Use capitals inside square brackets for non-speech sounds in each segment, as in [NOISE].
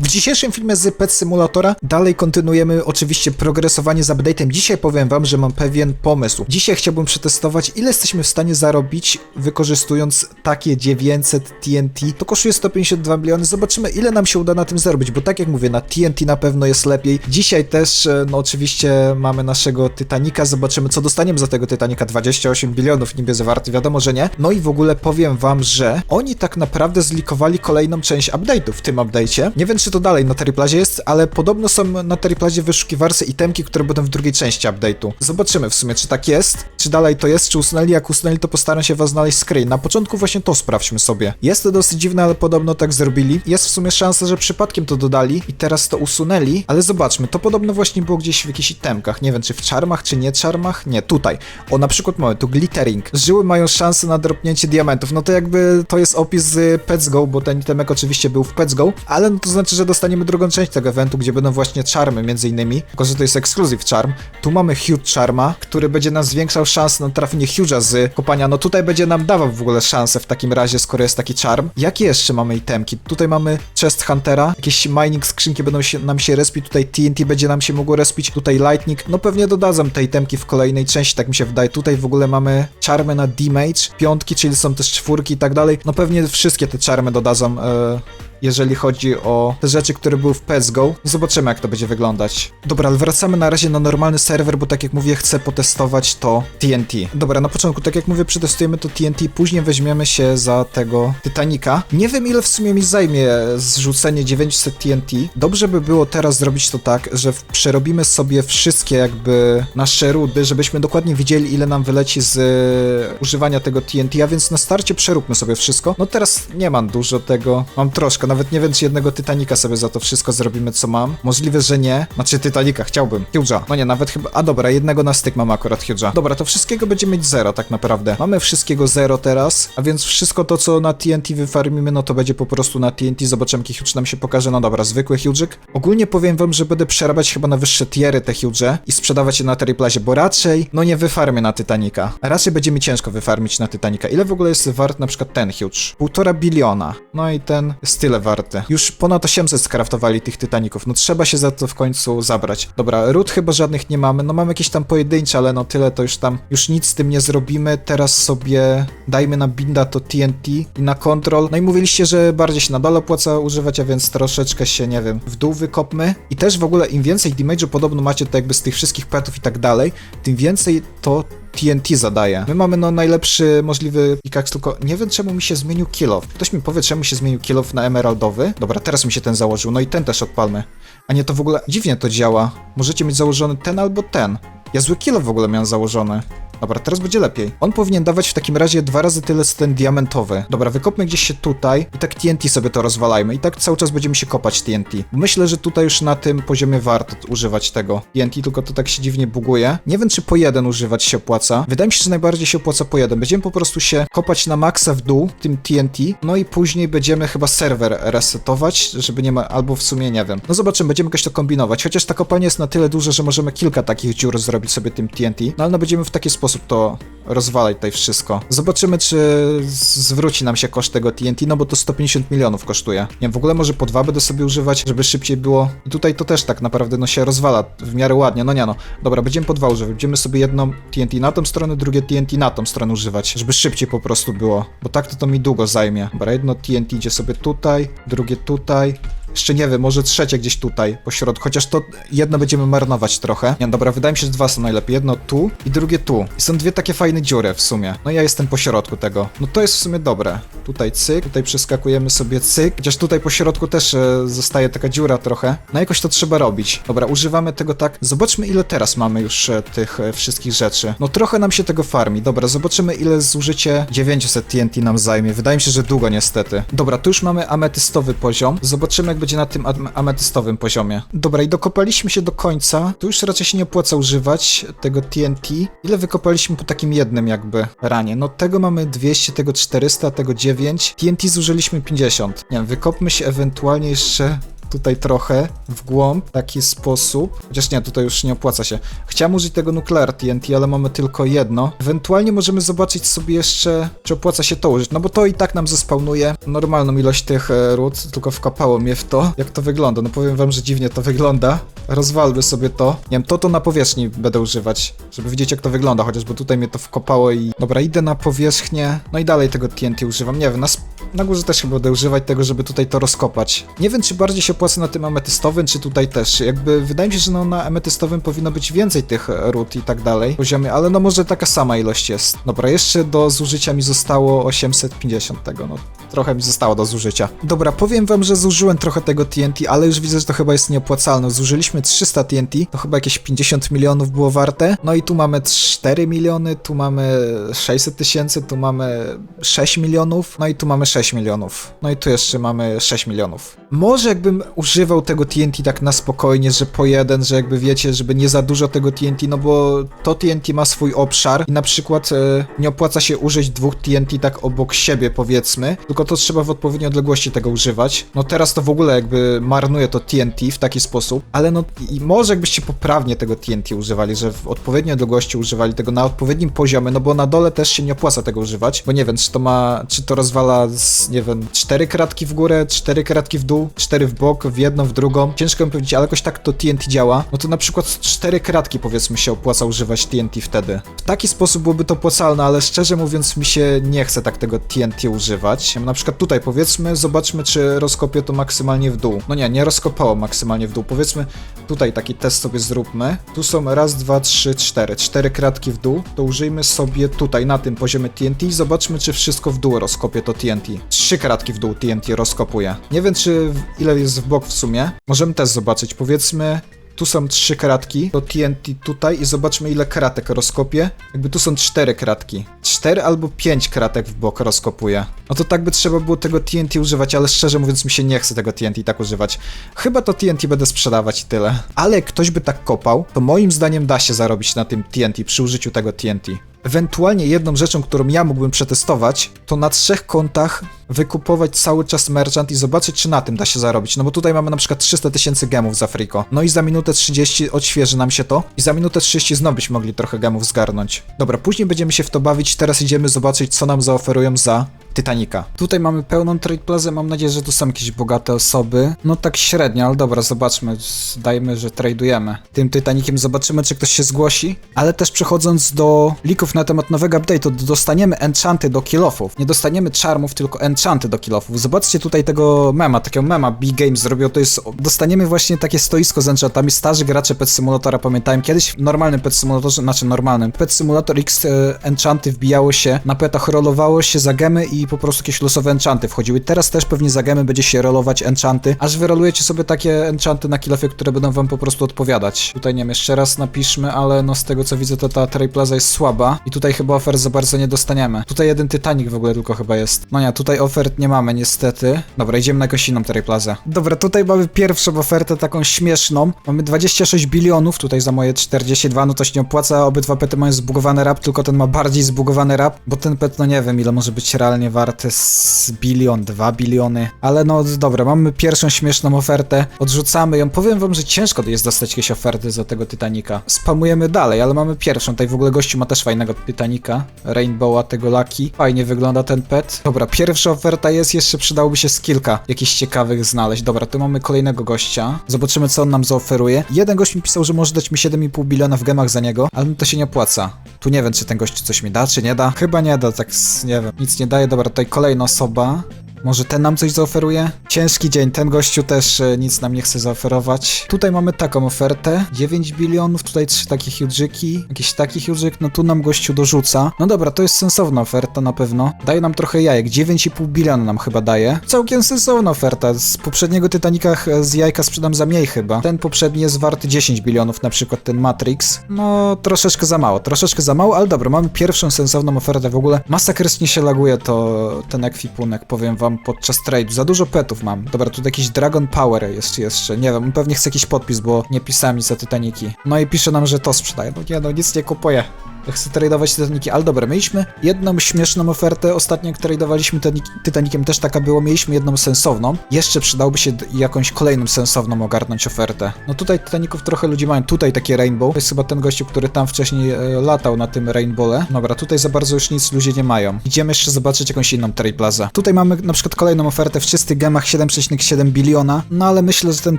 W dzisiejszym filmie z Pet Simulatora dalej kontynuujemy oczywiście progresowanie z update'em. Dzisiaj powiem wam, że mam pewien pomysł. Dzisiaj chciałbym przetestować, ile jesteśmy w stanie zarobić wykorzystując takie 900 TNT. To kosztuje 152 miliony. Zobaczymy, ile nam się uda na tym zarobić, bo tak jak mówię, na TNT na pewno jest lepiej. Dzisiaj też, e, no oczywiście mamy naszego Titanika. Zobaczymy, co dostaniemy za tego Titanika. 28 bilionów niby zawarty, wiadomo, że nie. No i w ogóle powiem wam, że oni tak naprawdę zlikowali kolejną część update'u w tym update'cie. Nie wiem, czy to dalej na Terriplazie jest, ale podobno są na Terriplazie wyszukiwarce itemki, które będą w drugiej części update'u. Zobaczymy w sumie, czy tak jest, czy dalej to jest, czy usunęli. Jak usunęli, to postaram się was znaleźć screen. Na początku właśnie to sprawdźmy sobie. Jest to dosyć dziwne, ale podobno tak zrobili. Jest w sumie szansa, że przypadkiem to dodali i teraz to usunęli, ale zobaczmy, to podobno właśnie było gdzieś w jakichś itemkach. Nie wiem, czy w czarmach, czy nie czarmach. Nie, tutaj. O, na przykład mamy tu glittering. Żyły mają szansę na dropnięcie diamentów. No to jakby to jest opis z Pets Go, bo ten itemek oczywiście był w Pets Go, ale no to znaczy, że dostaniemy drugą część tego eventu, gdzie będą właśnie czarmy między innymi, tylko że to jest exclusive charm. Tu mamy Huge Charma, który będzie nam zwiększał szansę na trafienie Huge'a z kopania. No tutaj będzie nam dawał w ogóle szansę w takim razie, skoro jest taki charm. Jakie jeszcze mamy itemki? Tutaj mamy Chest Huntera, jakieś mining skrzynki będą się, nam się respić, tutaj TNT będzie nam się mogło respić, tutaj Lightning. No pewnie dodadzą te itemki w kolejnej części, tak mi się wydaje. Tutaj w ogóle mamy czarmy na damage, piątki, czyli są też czwórki i tak dalej. No pewnie wszystkie te czarmy dodadzą. E jeżeli chodzi o te rzeczy, które były w PSGO. Zobaczymy, jak to będzie wyglądać. Dobra, ale wracamy na razie na normalny serwer, bo tak jak mówię, chcę potestować to TNT. Dobra, na początku, tak jak mówię, przetestujemy to TNT, później weźmiemy się za tego Titanica. Nie wiem, ile w sumie mi zajmie zrzucenie 900 TNT. Dobrze by było teraz zrobić to tak, że przerobimy sobie wszystkie jakby nasze rudy, żebyśmy dokładnie wiedzieli, ile nam wyleci z e, używania tego TNT, a więc na starcie przeróbmy sobie wszystko. No teraz nie mam dużo tego, mam troszkę, nawet nie wiem, czy jednego Titanika sobie za to wszystko zrobimy, co mam. Możliwe, że nie. Znaczy Titanika, chciałbym. Huge'a. No nie, nawet chyba... A dobra, jednego na styk mam akurat Huge'a. Dobra, to wszystkiego będzie mieć zero tak naprawdę. Mamy wszystkiego zero teraz, a więc wszystko to, co na TNT wyfarmimy, no to będzie po prostu na TNT. Zobaczymy, jaki Huge nam się pokaże. No dobra, zwykły Huge'ik. Ogólnie powiem wam, że będę przerabiać chyba na wyższe tiery te Huge'e i sprzedawać je na Terriplazie, bo raczej, no nie wyfarmię na Titanika. A raczej będzie mi ciężko wyfarmić na Titanika. Ile w ogóle jest wart na przykład ten Huge? Półtora biliona. No i ten jest tyle warty. Już ponad 800 skraftowali tych Titaników. No trzeba się za to w końcu zabrać. Dobra, ród chyba żadnych nie mamy. No mamy jakieś tam pojedyncze, ale no tyle to już tam, już nic z tym nie zrobimy. Teraz sobie dajmy na binda to TNT i na control. No i mówiliście, że bardziej się na dole opłaca używać, a więc troszeczkę się, nie wiem, w dół wykopmy. I też w ogóle im więcej damage'u podobno macie to jakby z tych wszystkich petów i tak dalej, tym więcej to TNT zadaje. My mamy no najlepszy możliwy pickaxe, tylko nie wiem czemu mi się zmienił kill. Ktoś mi powie czemu się zmienił kill na emeraldowy. Dobra, teraz mi się ten założył, no i ten też odpalmy. A nie, to w ogóle dziwnie to działa. Możecie mieć założony ten albo ten. Ja zły kill w ogóle miałem założony. Dobra, teraz będzie lepiej. On powinien dawać w takim razie dwa razy tyle co ten diamentowy. Dobra, wykopmy gdzieś się tutaj i tak TNT sobie to rozwalajmy. I tak cały czas będziemy się kopać TNT. Myślę, że tutaj już na tym poziomie warto używać tego TNT, tylko to tak się dziwnie buguje. Nie wiem, czy po jeden używać się opłaca. Wydaje mi się, że najbardziej się opłaca po jeden. Będziemy po prostu się kopać na maksa w dół tym TNT, no i później będziemy chyba serwer resetować, żeby nie ma, albo w sumie nie wiem. No zobaczymy, będziemy jakoś to kombinować. Chociaż ta kopalnia jest na tyle duża, że możemy kilka takich dziur zrobić sobie tym TNT, no ale no będziemy w taki sposób to rozwalać tutaj wszystko. Zobaczymy, czy zwróci nam się koszt tego TNT, no bo to 150 milionów kosztuje. Nie wiem, w ogóle może po dwa będę sobie używać, żeby szybciej było. I tutaj to też tak naprawdę no się rozwala w miarę ładnie, no nie no. Dobra, będziemy po dwa używać. Będziemy sobie jedną TNT na tą stronę, drugie TNT na tą stronę używać, żeby szybciej po prostu było. Bo tak to to mi długo zajmie. Dobra, jedno TNT idzie sobie tutaj, drugie tutaj. Jeszcze nie wiem, może trzecie gdzieś tutaj, po środku, chociaż to jedno będziemy marnować trochę. Nie, dobra, wydaje mi się, że dwa są najlepiej. Jedno tu i drugie tu. I są dwie takie fajne dziury w sumie. No ja jestem po środku tego. No to jest w sumie dobre. Tutaj cyk, tutaj przeskakujemy sobie cyk. Chociaż tutaj po środku też e, zostaje taka dziura trochę. No jakoś to trzeba robić. Dobra, używamy tego tak. Zobaczmy ile teraz mamy już e, tych e, wszystkich rzeczy. No trochę nam się tego farmi. Dobra, zobaczymy ile zużycie 900 TNT nam zajmie. Wydaje mi się, że długo niestety. Dobra, tu już mamy ametystowy poziom. Zobaczymy jak będzie na tym am- ametystowym poziomie. Dobra, i dokopaliśmy się do końca. Tu już raczej się nie opłaca używać tego TNT. Ile wykopaliśmy po takim jednym jakby ranie? No tego mamy 200, tego 400, tego 9. TNT zużyliśmy 50. Nie wiem, wykopmy się ewentualnie jeszcze tutaj trochę w głąb, taki sposób. Chociaż nie, tutaj już nie opłaca się. Chciałem użyć tego Nuclear TNT, ale mamy tylko jedno. Ewentualnie możemy zobaczyć sobie jeszcze, czy opłaca się to użyć, no bo to i tak nam zespawnuje normalną ilość tych e, ród, tylko wkapało mnie w to, jak to wygląda. No powiem wam, że dziwnie to wygląda. Rozwalmy sobie to. Nie wiem, to to na powierzchni będę używać, żeby widzieć jak to wygląda, chociażby tutaj mnie to wkopało i... Dobra, idę na powierzchnię, no i dalej tego TNT używam. Nie wiem, na, na górze też chyba będę używać tego, żeby tutaj to rozkopać. Nie wiem, czy bardziej się opłaca na tym ametystowym, czy tutaj też. Jakby wydaje mi się, że no, na ametystowym powinno być więcej tych e, ród i tak dalej, poziomie, ale no może taka sama ilość jest. Dobra, jeszcze do zużycia mi zostało 850 tego, no trochę mi zostało do zużycia. Dobra, powiem wam, że zużyłem trochę tego TNT, ale już widzę, że to chyba jest nieopłacalne. Zużyliśmy 300 TNT, to chyba jakieś 50 milionów było warte. No i tu mamy 4 miliony, tu mamy 600 tysięcy, tu mamy 6 milionów, no i tu mamy 6 milionów. No i tu jeszcze mamy 6 milionów. Może jakbym używał tego TNT tak na spokojnie, że po jeden, że jakby wiecie, żeby nie za dużo tego TNT, no bo to TNT ma swój obszar i na przykład e, nie opłaca się użyć dwóch TNT tak obok siebie powiedzmy, tylko to trzeba w odpowiedniej odległości tego używać. No teraz to w ogóle jakby marnuje to TNT w taki sposób, ale no i może jakbyście poprawnie tego TNT używali, że w odpowiedniej odległości używali tego na odpowiednim poziomie, no bo na dole też się nie opłaca tego używać, bo nie wiem, czy to ma, czy to rozwala z, nie wiem, cztery kratki w górę, cztery kratki w dół, cztery w bok, w jedną, w drugą. Ciężko mi powiedzieć, ale jakoś tak to TNT działa. No to na przykład cztery kratki powiedzmy się opłaca używać TNT wtedy. W taki sposób byłoby to opłacalne, ale szczerze mówiąc mi się nie chce tak tego TNT używać. Na przykład tutaj powiedzmy, zobaczmy czy rozkopię to maksymalnie w dół. No nie, nie rozkopało maksymalnie w dół. Powiedzmy tutaj taki test sobie zróbmy. Tu są raz, dwa, trzy, cztery. Cztery kratki w dół. To użyjmy sobie tutaj na tym poziomie TNT i zobaczmy czy wszystko w dół rozkopie to TNT. Trzy kratki w dół TNT rozkopuje. Nie wiem czy ile jest w bok w sumie. Możemy też zobaczyć. Powiedzmy tu są trzy kratki, to TNT tutaj i zobaczmy ile kratek rozkopie. Jakby tu są cztery kratki. Cztery albo pięć kratek w bok rozkopuje. No to tak by trzeba było tego TNT używać, ale szczerze mówiąc mi się nie chce tego TNT tak używać. Chyba to TNT będę sprzedawać i tyle. Ale jak ktoś by tak kopał, to moim zdaniem da się zarobić na tym TNT przy użyciu tego TNT. Ewentualnie jedną rzeczą, którą ja mógłbym przetestować, to na trzech kontach wykupować cały czas merchant i zobaczyć, czy na tym da się zarobić. No bo tutaj mamy na przykład 300 tysięcy gemów za Frico. No i za minutę 30 odświeży nam się to. I za minutę 30 znowu byśmy mogli trochę gemów zgarnąć. Dobra, później będziemy się w to bawić. Teraz idziemy zobaczyć, co nam zaoferują za Titanica. Tutaj mamy pełną trade plazę, mam nadzieję, że tu są jakieś bogate osoby. No tak średnio, ale dobra, zobaczmy, dajmy, że tradujemy. Tym Titanikiem zobaczymy, czy ktoś się zgłosi. Ale też przechodząc do lików na temat nowego update'u, dostaniemy enchanty do kilofów. Nie dostaniemy charmów, tylko enchanty do kilofów. Zobaczcie tutaj tego mema, takiego mema Big Games zrobił, to jest, dostaniemy właśnie takie stoisko z enchantami. Starzy gracze Pet Simulatora pamiętają, kiedyś w normalnym Pet Simulatorze, znaczy normalnym, Pet Simulator X e, enchanty wbijało się, na petach rolowało się za gemy i po prostu jakieś losowe enchanty wchodziły. Teraz też pewnie za gemy będzie się rolować enchanty, aż wyrolujecie sobie takie enchanty na kilofie, które będą wam po prostu odpowiadać. Tutaj nie wiem, jeszcze raz napiszmy, ale no z tego co widzę to ta Trade Plaza jest słaba i tutaj chyba ofert za bardzo nie dostaniemy. Tutaj jeden Titanic w ogóle tylko chyba jest. No nie, tutaj ofert nie mamy niestety. Dobra, idziemy na jakąś inną Trade Plazę. Dobra, tutaj mamy pierwszą ofertę taką śmieszną. Mamy 26 bilionów, tutaj za moje 42, no to się nie opłaca. Obydwa pety mają zbugowany rap, tylko ten ma bardziej zbugowany rap, bo ten pet, no nie wiem ile może być realnie warte z bilion, 2 biliony. Ale no dobra, mamy pierwszą śmieszną ofertę, odrzucamy ją. Powiem wam, że ciężko jest dostać jakieś oferty za tego Titanica. Spamujemy dalej, ale mamy pierwszą. Tutaj w ogóle gościu ma też fajnego Titanica, Rainbowa tego Lucky. Fajnie wygląda ten pet. Dobra, pierwsza oferta jest, jeszcze przydałoby się z kilka jakichś ciekawych znaleźć. Dobra, tu mamy kolejnego gościa. Zobaczymy, co on nam zaoferuje. Jeden gość mi pisał, że może dać mi 7,5 biliona w gemach za niego, ale to się nie opłaca. Tu nie wiem, czy ten gość coś mi da, czy nie da. Chyba nie da, tak nie wiem. Nic nie daje. Dobra, tutaj kolejna osoba. Może ten nam coś zaoferuje? Ciężki dzień, ten gościu też e, nic nam nie chce zaoferować. Tutaj mamy taką ofertę, 9 bilionów, tutaj trzy takie huge'yki, jakiś taki huge'yk, no tu nam gościu dorzuca. No dobra, to jest sensowna oferta na pewno. Daje nam trochę jajek, 9,5 biliona nam chyba daje. Całkiem sensowna oferta, z poprzedniego Titanica z jajka sprzedam za mniej chyba. Ten poprzedni jest warty 10 bilionów, na przykład ten Matrix. No troszeczkę za mało, troszeczkę za mało, ale dobra, mamy pierwszą sensowną ofertę w ogóle. Masakrycznie się laguje to ten ekwipunek, powiem wam, podczas trade'u. Za dużo petów mam. Dobra, tu jakiś Dragon Power jest jeszcze, nie wiem, pewnie chce jakiś podpis, bo nie pisałem nic za Titaniki. No i pisze nam, że to sprzedaje. No nie no, nic nie kupuję. Chcę tradować Titaniki, ale dobra, mieliśmy jedną śmieszną ofertę, ostatnio jak tradowaliśmy Titanikiem też taka było, mieliśmy jedną sensowną. Jeszcze przydałoby się jakąś kolejną sensowną ogarnąć ofertę. No tutaj Titaników trochę ludzi mają, tutaj takie Rainbow, to jest chyba ten gościu, który tam wcześniej e, latał na tym Rainbowle. Dobra, tutaj za bardzo już nic ludzie nie mają. Idziemy jeszcze zobaczyć jakąś inną Trade Plaza. Tutaj mamy na przykład kolejną ofertę w czystych gemach 7,7 biliona, no ale myślę, że ten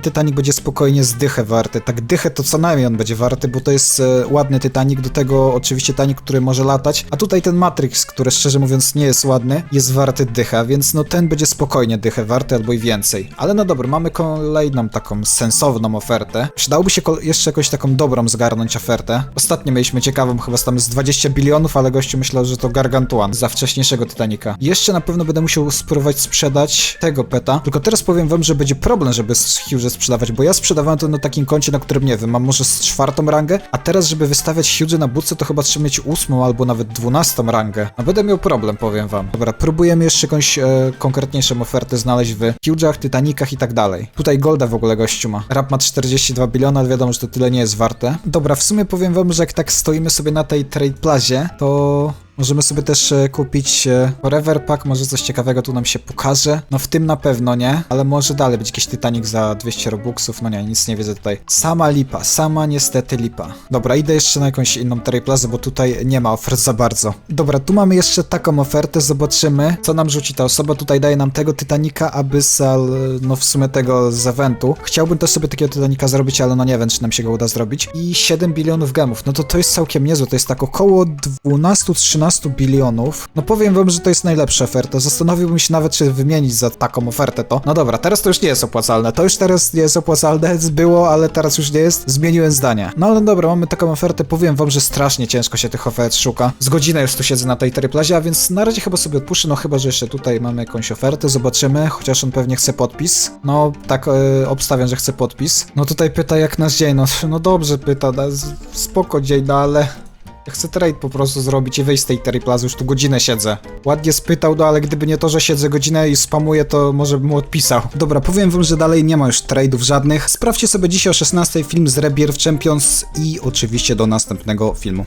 Titanic będzie spokojnie z dychę warty. Tak dychę to co najmniej on będzie warty, bo to jest e, ładny Titanic, do tego oczywiście Titanic, który może latać, a tutaj ten Matrix, który szczerze mówiąc nie jest ładny, jest warty dycha, więc no ten będzie spokojnie dychę warty albo i więcej. Ale no dobra, mamy kolejną taką sensowną ofertę. Przydałoby się jeszcze jakąś taką dobrą zgarnąć ofertę. Ostatnio mieliśmy ciekawą, chyba tam z 20 bilionów, ale gościu myślał, że to Gargantuan za wcześniejszego Titanica. Jeszcze na pewno będę musiał spróbować sprzedać tego peta, tylko teraz powiem wam, że będzie problem, żeby Huge sprzedawać, bo ja sprzedawałem to na takim koncie, na którym nie wiem, mam może z czwartą rangę, a teraz, żeby wystawiać Huge na budce, to chyba trzeba mieć ósmą albo nawet dwunastą rangę. No będę miał problem, powiem wam. Dobra, próbujemy jeszcze jakąś e, konkretniejszą ofertę znaleźć w Huge'ach, Titanicach i tak dalej. Tutaj Golda w ogóle gościu ma. Rap ma 42 biliony, ale wiadomo, że to tyle nie jest warte. Dobra, w sumie powiem wam, że jak tak stoimy sobie na tej trade plazie, to Możemy sobie też e, kupić e, Forever Pack, może coś ciekawego tu nam się pokaże. No w tym na pewno nie, ale może dalej być jakiś Titanic za 200 robuxów, no nie, nic nie widzę tutaj. Sama lipa, sama niestety lipa. Dobra, idę jeszcze na jakąś inną Terry Plaza, bo tutaj nie ma ofert za bardzo. Dobra, tu mamy jeszcze taką ofertę, zobaczymy, co nam rzuci ta osoba. Tutaj daje nam tego Titanica Abyssal, no w sumie tego z eventu. Chciałbym też sobie takiego Titanica zrobić, ale no nie wiem, czy nam się go uda zrobić. I 7 bilionów gemów, no to to jest całkiem niezłe, to jest tak około 12-13 bilionów. No powiem wam, że to jest najlepsza oferta. Zastanowiłbym się nawet, czy wymienić za taką ofertę to. No dobra, teraz to już nie jest opłacalne. To już teraz nie jest opłacalne, [LAUGHS] było, ale teraz już nie jest. Zmieniłem zdanie. No ale dobra, mamy taką ofertę. Powiem wam, że strasznie ciężko się tych ofert szuka. Z godzinę już tu siedzę na tej teryplazie, a więc na razie chyba sobie odpuszczę, no chyba, że jeszcze tutaj mamy jakąś ofertę. Zobaczymy, chociaż on pewnie chce podpis. No tak e, obstawiam, że chce podpis. No tutaj pyta jak nasz dzień. No, [LAUGHS] no dobrze pyta, no, spoko dzień, no ale... Chcę trade po prostu zrobić i wyjść z tej Terry Plazy, już tu godzinę siedzę. Ładnie spytał, no ale gdyby nie to, że siedzę godzinę i spamuję, to może bym mu odpisał. Dobra, powiem wam, że dalej nie ma już trade'ów żadnych. Sprawdźcie sobie dzisiaj o 16 film z Rebirth Champions i oczywiście do następnego filmu.